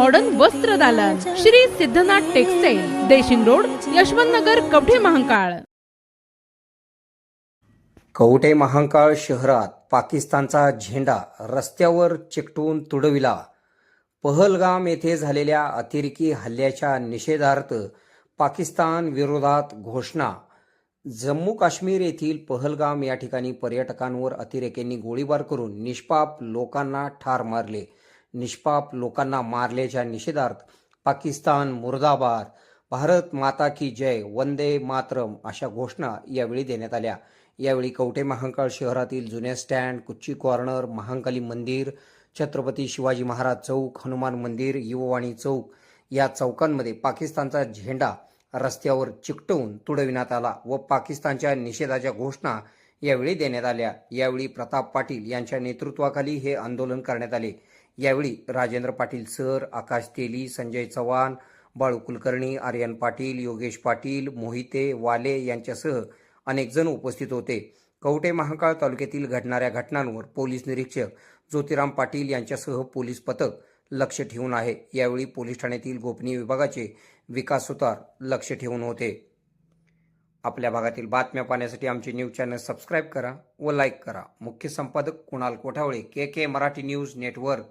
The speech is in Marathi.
मॉडर्न वस्त्र दालन श्री सिद्धनाथ टेक्सटाईल देशिंग रोड यशवंत नगर कवठे महांकाळ कवठे महांकाळ शहरात पाकिस्तानचा झेंडा रस्त्यावर चिकटून तुडविला. पहलगाम येथे झालेल्या अतिरेकी हल्ल्याच्या निषेधार्थ पाकिस्तान विरोधात घोषणा. जम्मू काश्मीर येथील पहलगाम या ठिकाणी पर्यटकांवर अतिरेक्यांनी गोळीबार करून निष्पाप लोकांना ठार मारले. निष्पाप लोकांना मारल्याच्या निषेधार्थ पाकिस्तान मुर्दाबाद भारत माता की जय वंदे मातरम अशा घोषणा यावेळी देण्यात आल्या. यावेळी कवटे महांकाळ शहरातील जुन्या स्टँड कुच्ची कॉर्नर महांकाली मंदिर छत्रपती शिवाजी महाराज चौक हनुमान मंदिर युववाणी चौक या चौकांमध्ये पाकिस्तानचा झेंडा रस्त्यावर चिकटवून तुडविण्यात आला व पाकिस्तानच्या निषेधाच्या घोषणा यावेळी देण्यात आल्या. यावेळी प्रताप पाटील यांच्या नेतृत्वाखाली हे आंदोलन करण्यात आले. यावेळी राजेंद्र पाटील सर आकाश तेली संजय चव्हाण बाळू कुलकर्णी आर्यन पाटील योगेश पाटील मोहिते वाले यांच्यासह अनेक जण उपस्थित होते. कवटे महाकाळ तालुक्यातील घडणाऱ्या घटनांवर पोलीस निरीक्षक ज्योतिराम पाटील यांच्यासह पोलीस पथक लक्ष ठेवून आहे. यावेळी पोलीस ठाण्यातील गोपनीय विभागाचे विकास सुतार लक्ष ठेवून होते. आपल्या भागातील बातम्या पाहण्यासाठी आमचे न्यूज चॅनल सबस्क्राईब करा व लाईक करा. मुख्य संपादक Kunal Kothawale K K Marathi news network.